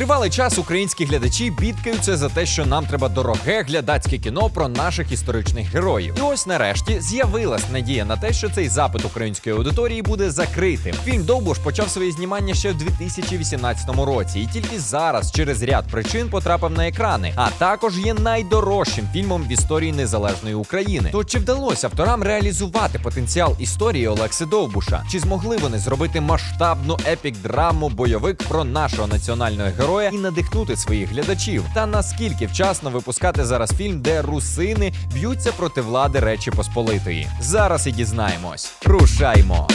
Тривалий час українські глядачі бідкаються за те, що нам треба дороге глядацьке кіно про наших історичних героїв. І ось нарешті з'явилась надія на те, що цей запит української аудиторії буде закритим. Фільм Довбуш почав своє знімання ще в 2018 році, і тільки зараз, через ряд причин, потрапив на екрани, а також є найдорожчим фільмом в історії незалежної України. То чи вдалося авторам реалізувати потенціал історії Олекси Довбуша? Чи змогли вони зробити масштабну епік-драму бойовик про нашого національного героя і надихнути своїх глядачів? Та наскільки вчасно випускати зараз фільм, де русини б'ються проти влади Речі Посполитої? Зараз і дізнаємось. Рушаймо!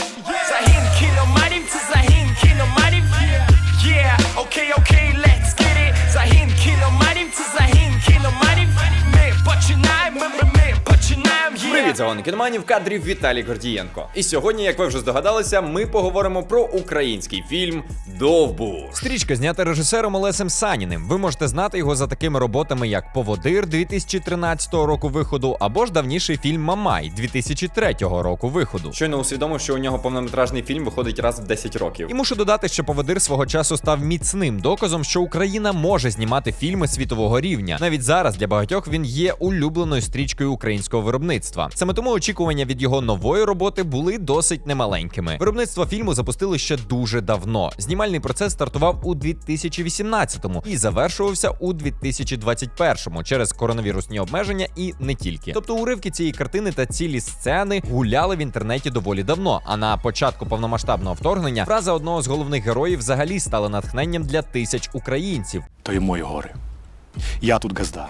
Zahin Kinomanim to Zahin Kinomanim. Yeah, okay, okay, let's get it. Zahin Kinomanim to Zahin Kinomanim. Ми починаємо, ми, ми, ми починаємо, yeah. Привіт, загони кіноманів, в кадрі Віталій Гордієнко. І сьогодні, як ви вже здогадалися, ми поговоримо про український фільм Довбуш. Стрічка знята режисером Олесем Саніним. Ви можете знати його за такими роботами, як Поводир 2013 року виходу, або ж давніший фільм Мамай 2003 року виходу. Щойно усвідомив, що у нього повнометражний фільм виходить раз в 10 років. І мушу додати, що поводир свого часу став міцним доказом, що Україна може знімати фільми світового рівня. Навіть зараз для багатьох він є улюбленою стрічкою українського виробництва. Саме тому очікування від його нової роботи були досить немаленькими. Виробництво фільму запустили ще дуже давно. Знімальний процес стартував у 2018-му і завершувався у 2021-му через коронавірусні обмеження і не тільки. Тобто уривки цієї картини та цілі сцени гуляли в інтернеті доволі давно. А на початку повномасштабного вторгнення фраза одного з головних героїв взагалі стала натхненням для тисяч українців. то є мої гори. Я тут газда.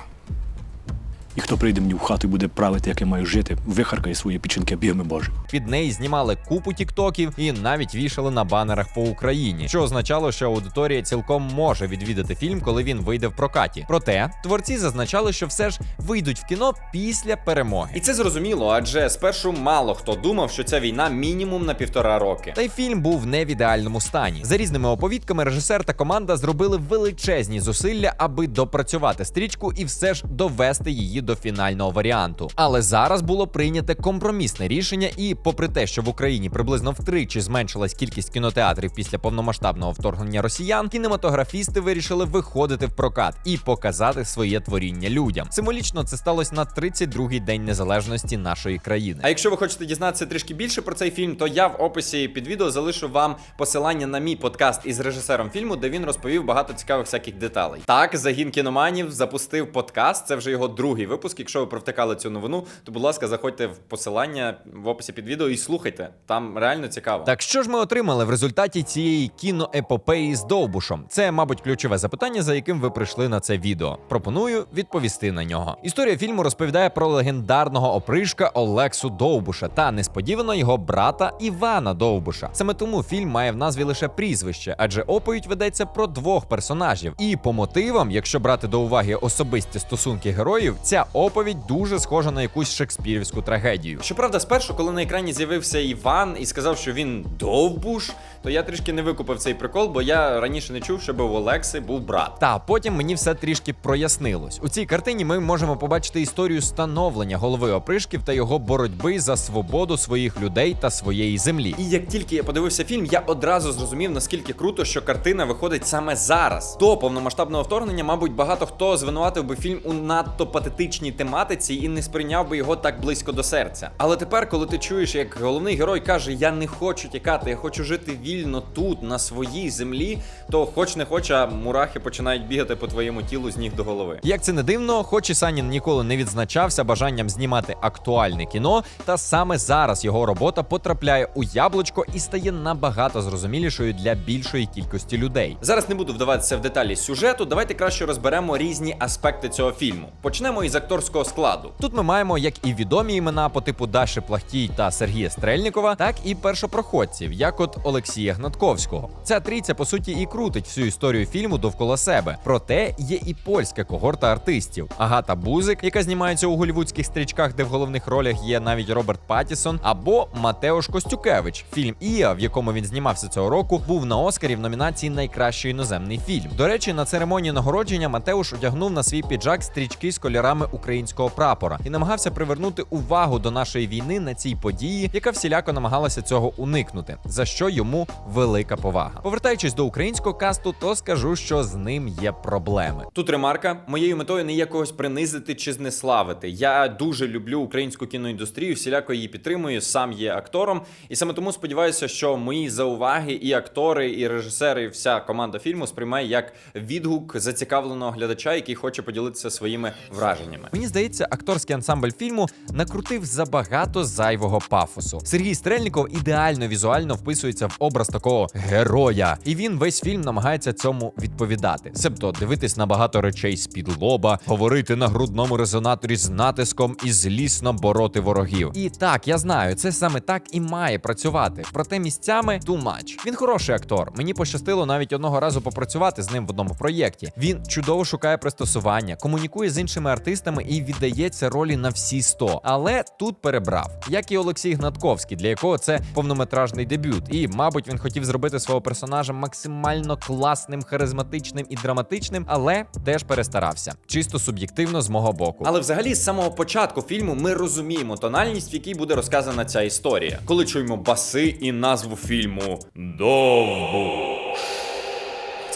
І хто прийде мені в хату і буде правити, як я маю жити, вихаркає свої пічинки бігми Божі. Під неї знімали купу тіктоків і навіть вішали на банерах по Україні, що означало, що аудиторія цілком може відвідати фільм, коли він вийде в прокаті. Проте творці зазначали, що все ж вийдуть в кіно після перемоги. І це зрозуміло, адже спершу мало хто думав, що ця війна мінімум на півтора роки. Та й фільм був не в ідеальному стані. За різними оповідками, режисер та команда зробили величезні зусилля, аби допрацювати стрічку і все ж довести її до фінального варіанту. Але зараз було прийняте компромісне рішення, і, попри те, що в Україні приблизно втричі зменшилась кількість кінотеатрів після повномасштабного вторгнення росіян, кінематографісти вирішили виходити в прокат і показати своє творіння людям. Символічно це сталося на 32-й день незалежності нашої країни. А якщо ви хочете дізнатися трішки більше про цей фільм, то я в описі під відео залишу вам посилання на мій подкаст із режисером фільму, де він розповів багато цікавих всяких деталей. Так, загін кіноманів запустив подкаст. Це вже його другий випуск. Якщо ви провтикали цю новину, то будь ласка, заходьте в посилання в описі під відео і слухайте. Там реально цікаво. Так що ж ми отримали в результаті цієї кіноепопеї з Довбушом? Це, мабуть, ключове запитання, за яким ви прийшли на це відео. Пропоную відповісти на нього. Історія фільму розповідає про легендарного опришка Олексу Довбуша та несподівано його брата Івана Довбуша. Саме тому фільм має в назві лише прізвище, адже оповідь ведеться про двох персонажів. І по мотивам, якщо брати до уваги особисті стосунки героїв, ця оповідь дуже схожа на якусь шекспірівську трагедію. Щоправда, спершу, коли на екрані з'явився Іван і сказав, що він довбуш, то я трішки не викупив цей прикол, бо я раніше не чув, щоб у Олекси був брат. Та потім мені все трішки прояснилось. У цій картині ми можемо побачити історію становлення голови опришків та його боротьби за свободу своїх людей та своєї землі. І як тільки я подивився фільм, я одразу зрозумів, наскільки круто, що картина виходить саме зараз. До повномасштабного вторгнення, мабуть, багато хто звинуватив би фільм у надто патетичній тематиці і не сприйняв би його так близько до серця. Але тепер, коли ти чуєш, як головний герой каже: Я не хочу тікати, я хочу жити вільно тут, на своїй землі, то хоч не хоч, а мурахи починають бігати по твоєму тілу з ніг до голови. Як це не дивно, хоч і Санін ніколи не відзначався бажанням знімати актуальне кіно, та саме зараз його робота потрапляє у яблучко і стає набагато зрозумілішою для більшої кількості людей. Зараз не буду вдаватися в деталі сюжету. Давайте краще розберемо різні аспекти цього фільму. Почнемо із акторського складу. Тут ми маємо як і відомі імена по типу Даші Плахтій та Сергія Стрельнікова, так і першопроходців, як от Олексія Гнатковського. Ця трійця по суті і крутить всю історію фільму довкола себе. Проте є і польська когорта артистів: Агата Бузик, яка знімається у голівудських стрічках, де в головних ролях є навіть Роберт Паттісон, або Матеош Костюкевич. Фільм Іа, в якому він знімався цього року, був на Оскарі в номінації Найкращий іноземний фільм. До речі, на церемонії нагородження Матеуш одягнув на свій піджак стрічки з кольорами кольорами українського прапора і намагався привернути увагу до нашої війни на цій події, яка всіляко намагалася цього уникнути, за що йому велика повага. Повертаючись до українського касту, то скажу, що з ним є проблеми. Тут ремарка: моєю метою не є когось принизити чи знеславити. Я дуже люблю українську кіноіндустрію, всіляко її підтримую. Сам є актором, і саме тому сподіваюся, що мої зауваги і актори, і режисери, і вся команда фільму сприймає як відгук зацікавленого глядача, який хоче поділитися своїми враженнями. Мені здається, акторський ансамбль фільму накрутив забагато зайвого пафосу. Сергій Стрельніков ідеально візуально вписується в образ такого героя, і він весь фільм намагається цьому відповідати. Себто дивитись на багато речей з-під лоба, говорити на грудному резонаторі з натиском і злісно бороти ворогів. І так, я знаю, це саме так і має працювати. Проте місцями too much. Він хороший актор. Мені пощастило навіть одного разу попрацювати з ним в одному проєкті. Він чудово шукає пристосування, комунікує з іншими артистами і віддається ролі на всі 100. Але тут перебрав, як і Олексій Гнатковський, для якого це повнометражний дебют. І, мабуть, він хотів зробити свого персонажа максимально класним, харизматичним і драматичним, але теж перестарався. Чисто суб'єктивно з мого боку. Але взагалі з самого початку фільму ми розуміємо тональність, в якій буде розказана ця історія. Коли чуємо баси і назву фільму Довбуш.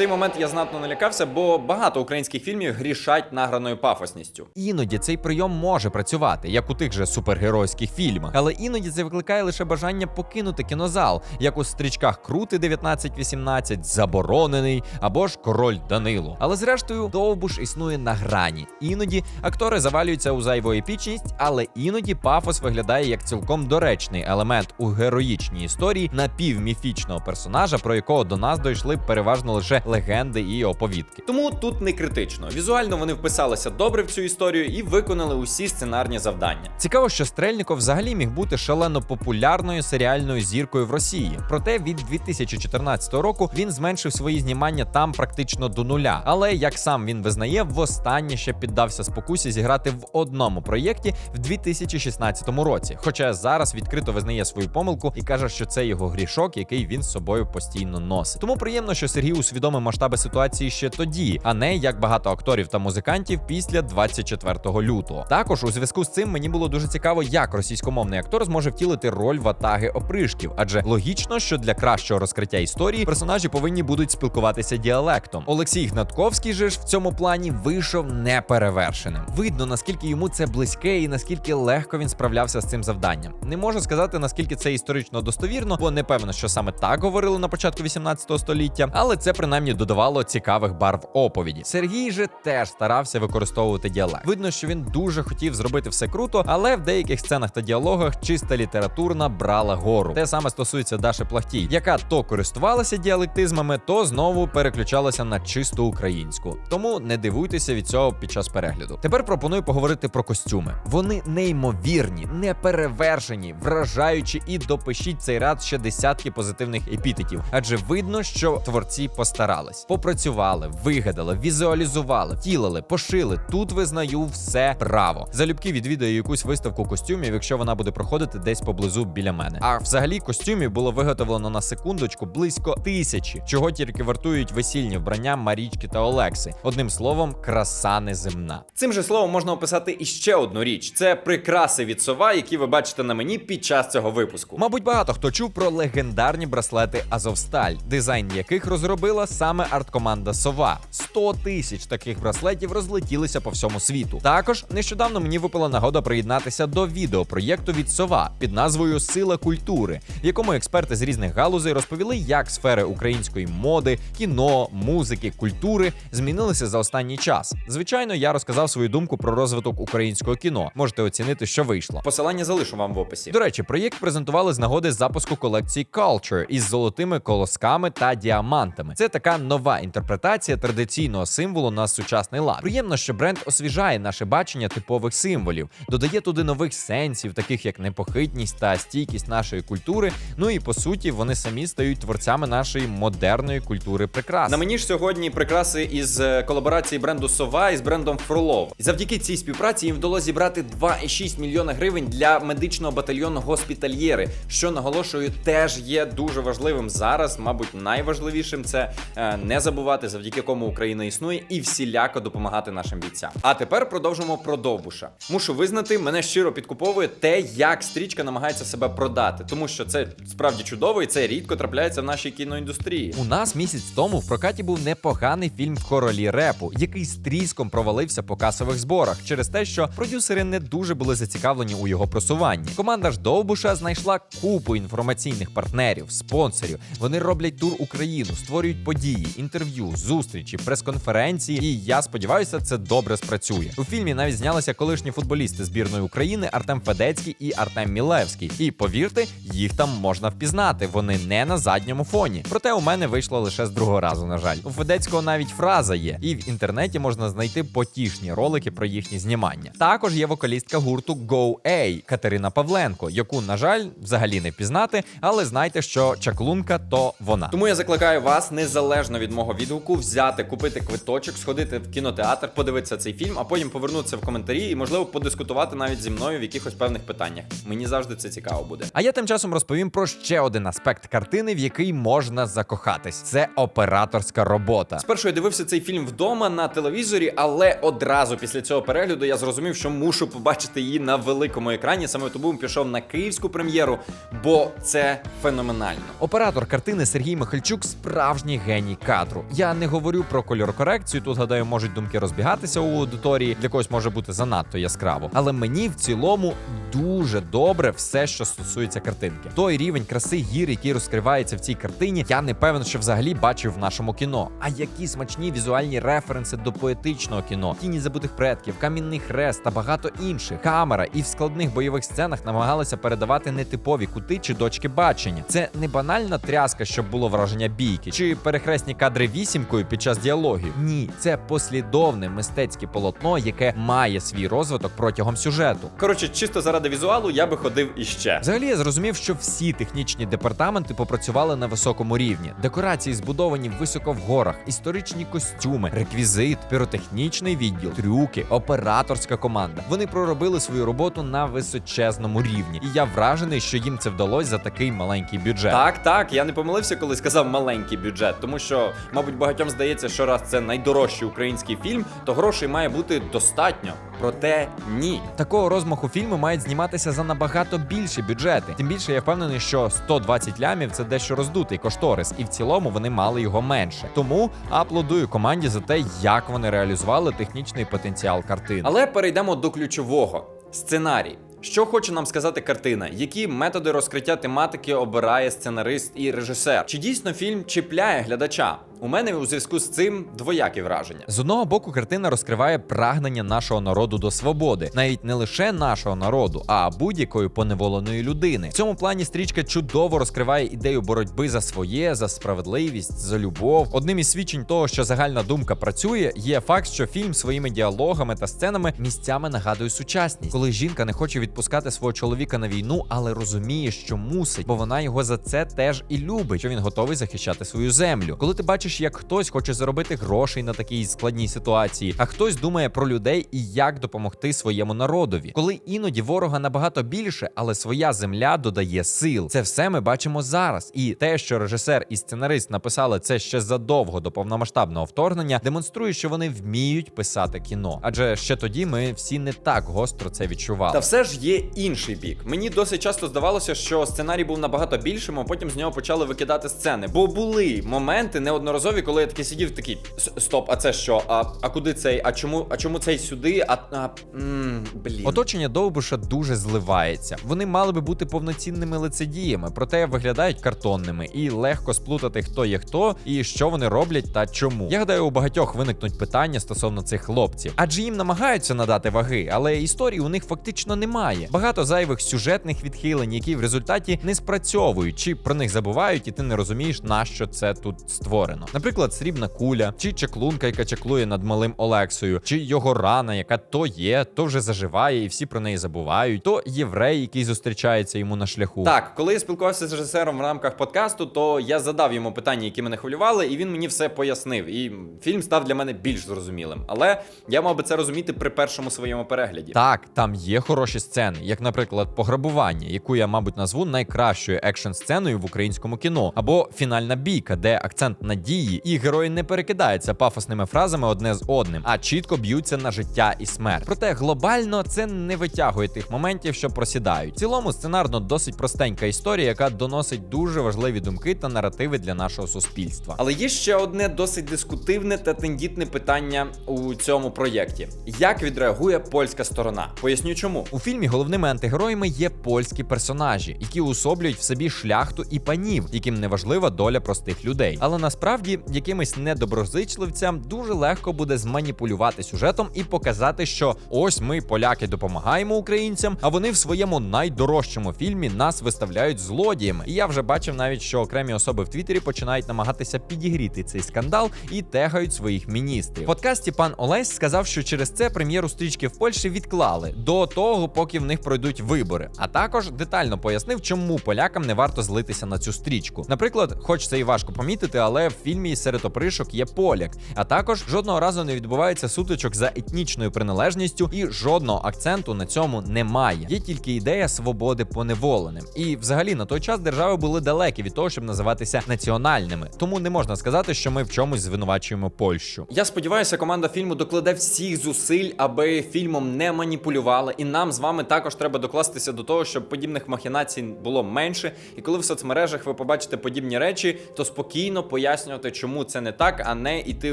Цей момент я знатно налякався, бо багато українських фільмів грішать награною пафосністю. Іноді цей прийом може працювати, як у тих же супергеройських фільмах, але іноді це викликає лише бажання покинути кінозал, як у стрічках Крути 1918, Заборонений або ж Король Данило. Але зрештою, довбуш існує на грані. Іноді актори завалюються у зайву епічність, але іноді пафос виглядає як цілком доречний елемент у героїчній історії напівміфічного персонажа, про якого до нас дійшли переважно лише легенди і оповідки. Тому тут не критично. Візуально вони вписалися добре в цю історію і виконали усі сценарні завдання. Цікаво, що Стрельніков взагалі міг бути шалено популярною серіальною зіркою в Росії. Проте від 2014 року він зменшив свої знімання там практично до нуля. Але як сам він визнає, востаннє ще піддався спокусі зіграти в одному проєкті в 2016 році. Хоча зараз відкрито визнає свою помилку і каже, що це його грішок, який він з собою постійно носить. Тому приємно, що Сергій усвідомив масштаби ситуації ще тоді, а не як багато акторів та музикантів після 24 лютого. Також у зв'язку з цим мені було дуже цікаво, як російськомовний актор зможе втілити роль ватаги опришків, адже логічно, що для кращого розкриття історії персонажі повинні будуть спілкуватися діалектом. Олексій Гнатковський же ж в цьому плані вийшов неперевершеним. Видно, наскільки йому це близьке і наскільки легко він справлявся з цим завданням. Не можу сказати, наскільки це історично достовірно, бо не певно, що саме так говорили на початку 18 століття, але це принаймні додавало цікавих барв оповіді. Сергій же теж старався використовувати діалект. Видно, що він дуже хотів зробити все круто, але в деяких сценах та діалогах чиста літературна брала гору. Те саме стосується Даши Плахтій, яка то користувалася діалектизмами, то знову переключалася на чисту українську. Тому не дивуйтеся від цього під час перегляду. Тепер пропоную поговорити про костюми. Вони неймовірні, неперевершені, вражаючі і допишіть цей ряд ще десятки позитивних епітетів, адже видно, що творці постарались, попрацювали, вигадали, візуалізували, втілили, пошили. Тут визнаю все право. Залюбки відвідаю якусь виставку костюмів, якщо вона буде проходити десь поблизу біля мене. А взагалі костюмів було виготовлено на секундочку близько тисячі, чого тільки вартують весільні вбрання Марічки та Олекси. Одним словом, краса неземна. Цим же словом можна описати іще одну річ: це прикраси від сова, які ви бачите на мені під час цього випуску. Мабуть, багато хто чув про легендарні браслети Азовсталь, дизайн яких розробила саме арткоманда Сова. 100 тисяч таких браслетів розлетілися по всьому світу. Також нещодавно мені випала нагода приєднатися до відеопроєкту від Сова під назвою Сила культури, в якому експерти з різних галузей розповіли, як сфери української моди, кіно, музики, культури змінилися за останній час. Звичайно, я розказав свою думку про розвиток українського кіно. Можете оцінити, що вийшло. Посилання залишу вам в описі. До речі, проєкт презентували з нагоди запуску колекції Culture із золотими колосками та діамантами. Це така нова інтерпретація традиційного символу на сучасний лад. Приємно, що бренд освіжає наше бачення типових символів, додає туди нових сенсів, таких як непохитність та стійкість нашої культури. Ну і по суті, вони самі стають творцями нашої модерної культури прикрас. На мені ж сьогодні прикраси із е, колаборації бренду Сова із брендом Фролов. Завдяки цій співпраці їм вдалося зібрати 2,6 мільйона гривень для медичного батальйону госпітальєри, що наголошую, теж є дуже важливим зараз. Мабуть, найважливішим це е, не забувати, завдяки кому Україна існує, і всіляко допомагати нашим бійцям. А тепер продовжимо про Довбуша. Мушу визнати, мене щиро підкуповує те, як стрічка намагається себе продати, тому що це справді чудово і це рідко трапляється в нашій кіноіндустрії. У нас місяць тому в прокаті був непоганий фільм Королі репу, який з тріском провалився по касових зборах через те, що продюсери не дуже були зацікавлені у його просуванні. Команда ж Довбуша знайшла купу інформаційних партнерів, спонсорів. Вони роблять тур Україну, створюють події, інтерв'ю, зустрічі, прес-конференції. І я сподіваюся, це добре спрацює. У фільмі навіть знялися колишні футболісти збірної України Артем Федецький і Артем Мілевський. І повірте, їх там можна впізнати. Вони не на задньому фоні. Проте у мене вийшло лише з другого разу. На жаль, у Федецького навіть фраза є, і в інтернеті можна знайти потішні ролики про їхні знімання. Також є вокалістка гурту Go A Катерина Павленко, яку, на жаль, взагалі не впізнати, але знайте, що чаклунка то вона. Тому я закликаю вас, незалежно від мого відгуку, взяти, купити квиточок, сходити в кінотеатр, подивитися цей фільм, а потім повернутися в коментарі і, можливо, подискутувати навіть зі мною в якихось певних питаннях. Мені завжди це цікаво буде. А я тим часом розповім про ще один аспект картини, в який можна закохатись. Це операторська робота. Спершу я дивився цей фільм вдома на телевізорі, але одразу після цього перегляду я зрозумів, що мушу побачити її на великому екрані. Саме тому пішов на київську прем'єру, бо це феноменально. Оператор картини Сергій Михальчук справжній геній кадру. Я не говорю про кольорокорекцію. Тут гадаю, можуть думки розбігатися у аудиторії. Для когось може бути занадто яскраво. Але мені в цілому дуже добре все, що стосується картинки. Той рівень краси гір, який розкривається в цій картині, я не певен, що взагалі бачив в нашому кіно. А які смачні візуальні референси до поетичного кіно, тіні забутих предків, камінний хрест та багато інших. Камера і в складних бойових сценах намагалися передавати нетипові кути чи дочки бачення. Це не банальна тряска, щоб було враження бійки, чи перехресні кадри вісімкою під час діалогів. Ні, це послідовне мистецьке полотно, яке має свій розвиток протягом сюжету. Коротше, чисто заради візуалу я би ходив іще. Взагалі я зрозумів, що всі технічні департаменти попрацювали на високому рівні. Декорації збудовані високо в горах, історичні костюми, реквізит, піротехнічний відділ, трюки, операторська команда. Вони проробили свою роботу на височезному рівні, і я вражений, що їм це вдалося за такий маленький бюджет. Так, так, я не помилився, коли сказав маленький бюджет, тому що, мабуть, багатьом здається, що раз це найдорожчий український фільм, то грошей має бути достатньо. Проте ні. Такого розмаху фільми мають зніматися за набагато більші бюджети. Тим більше я впевнений, що 120 лямів це дещо роздутий кошторис, і в цілому вони мали його менше. Тому аплодую команді за те, як вони реалізували технічний потенціал картини. Але перейдемо до ключового сценарій. Що хоче нам сказати картина? Які методи розкриття тематики обирає сценарист і режисер? Чи дійсно фільм чіпляє глядача? У мене у зв'язку з цим двоякі враження. З одного боку, картина розкриває прагнення нашого народу до свободи, навіть не лише нашого народу, а будь-якої поневоленої людини. В цьому плані стрічка чудово розкриває ідею боротьби за своє, за справедливість, за любов. Одним із свідчень того, що загальна думка працює, є факт, що фільм своїми діалогами та сценами місцями нагадує сучасність, коли жінка не хоче відпускати свого чоловіка на війну, але розуміє, що мусить, бо вона його за це теж і любить, що він готовий захищати свою землю. Коли ти бачиш, як хтось хоче заробити грошей на такій складній ситуації, а хтось думає про людей і як допомогти своєму народові, коли іноді ворога набагато більше, але своя земля додає сил. Це все ми бачимо зараз. І те, що режисер і сценарист написали це ще задовго до повномасштабного вторгнення, демонструє, що вони вміють писати кіно. Адже ще тоді ми всі не так гостро це відчували. Та все ж є інший бік. Мені досить часто здавалося, що сценарій був набагато більшим, а потім з нього почали викидати сцени. Бо були моменти неодноразові, коли я такий сидів, такий стоп, а це що? А, а куди цей? А чому, а чому цей сюди? А, а м, блін. Оточення Довбуша дуже зливається. Вони мали би бути повноцінними лицедіями, проте виглядають картонними і легко сплутати, хто є хто і що вони роблять та чому. Я гадаю, у багатьох виникнуть питання стосовно цих хлопців, адже їм намагаються надати ваги, але історії у них фактично немає. Багато зайвих сюжетних відхилень, які в результаті не спрацьовують, чи про них забувають, і ти не розумієш, на що це тут створено. Наприклад, срібна куля, чи чаклунка, яка чаклує над малим Олексою, чи його рана, яка то є, то вже заживає, і всі про неї забувають, то єврей, який зустрічається йому на шляху. Так, коли я спілкувався з режисером в рамках подкасту, то я задав йому питання, які мене хвилювали, і він мені все пояснив. І фільм став для мене більш зрозумілим. Але я мав би це розуміти при першому своєму перегляді. Так, там є хороші сцени, як, наприклад, пограбування, яку я, мабуть, назву найкращою екшн сценою в українському кіно, або фінальна бійка, де акцент надії дії, і герої не перекидаються пафосними фразами одне з одним, а чітко б'ються на життя і смерть. Проте глобально це не витягує тих моментів, що просідають. В цілому сценарно досить простенька історія, яка доносить дуже важливі думки та наративи для нашого суспільства. Але є ще одне досить дискутивне та тендітне питання у цьому проєкті: як відреагує польська сторона? Поясню чому. У фільмі головними антигероями є польські персонажі, які уособлюють в собі шляхту і панів, яким не важлива доля простих людей. Але насправді якимось недоброзичливцям дуже легко буде зманіпулювати сюжетом і показати, що ось ми, поляки, допомагаємо українцям, а вони в своєму найдорожчому фільмі нас виставляють злодіями. І я вже бачив навіть, що окремі особи в Твіттері починають намагатися підігріти цей скандал і тегають своїх міністрів. В подкасті пан Олесь сказав, що через це прем'єру стрічки в Польщі відклали до того, поки в них пройдуть вибори. А також детально пояснив, чому полякам не варто злитися на цю стрічку. Наприклад, хоч це і важко помітити, але в фільмі серед опришок є поляк. А також жодного разу не відбувається сутичок за етнічною приналежністю, і жодного акценту на цьому немає. Є тільки ідея свободи поневоленим. І взагалі на той час держави були далекі від того, щоб називатися національними. Тому не можна сказати, що ми в чомусь звинувачуємо Польщу. Я сподіваюся, команда фільму докладе всіх зусиль, аби фільмом не маніпулювали. І нам з вами також треба докластися до того, щоб подібних махінацій було менше. І коли в соцмережах ви побачите подібні речі, то спокійно пояснювати, чому це не так, а не йти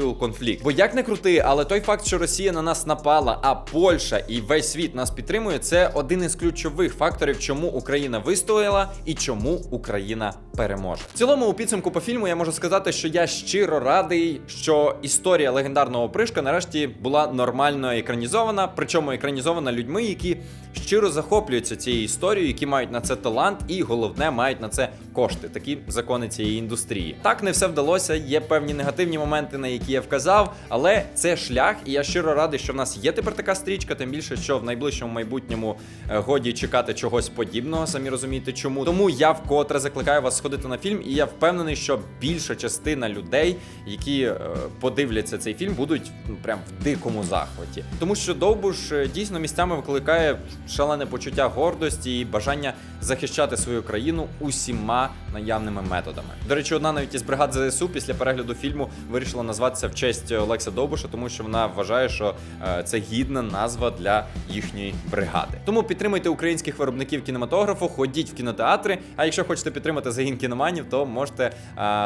у конфлікт. Бо як не крути, але той факт, що Росія на нас напала, а Польща і весь світ нас підтримує, це один із ключових факторів, чому Україна вистояла і чому Україна переможе. В цілому, у підсумку по фільму я можу сказати, що я щиро радий, що історія легендарного пришка нарешті була нормально екранізована, причому екранізована людьми, які щиро захоплюються цією історією, які мають на це талант, і головне мають на це кошти. Такі закони цієї індустрії. Так не все вдалося. Є певні негативні моменти, на які я вказав, але це шлях, і я щиро радий, що в нас є тепер така стрічка. Тим більше, що в найближчому майбутньому е, годі чекати чогось подібного, самі розумієте, чому. Тому я вкотре закликаю вас сходити на фільм, і я впевнений, що більша частина людей, які е, подивляться цей фільм, будуть ну, прям в дикому захваті. Тому що Довбуш е, дійсно місцями викликає шалене почуття гордості і бажання захищати свою країну усіма наявними методами. До речі, одна навіть із бригад ЗСУ після перегляду фільму вирішила назватися в честь Олекса Довбуша, тому що вона вважає, що е, це гідна назва для їхньої бригади. Тому підтримуйте українських виробників кінематографу, ходіть в кінотеатри. А якщо хочете підтримати загін кіноманів, то можете е,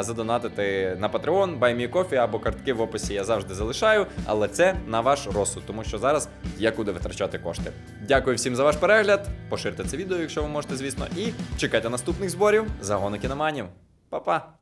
задонатити на Patreon, BuyMeCoffee або картки в описі я завжди залишаю. Але це на ваш розсуд, тому що зараз є куди витрачати кошти. Дякую всім за ваш перегляд. Поширте це відео, якщо ви можете, звісно, і чекайте наступних зборів загону кіноманів. Па-па!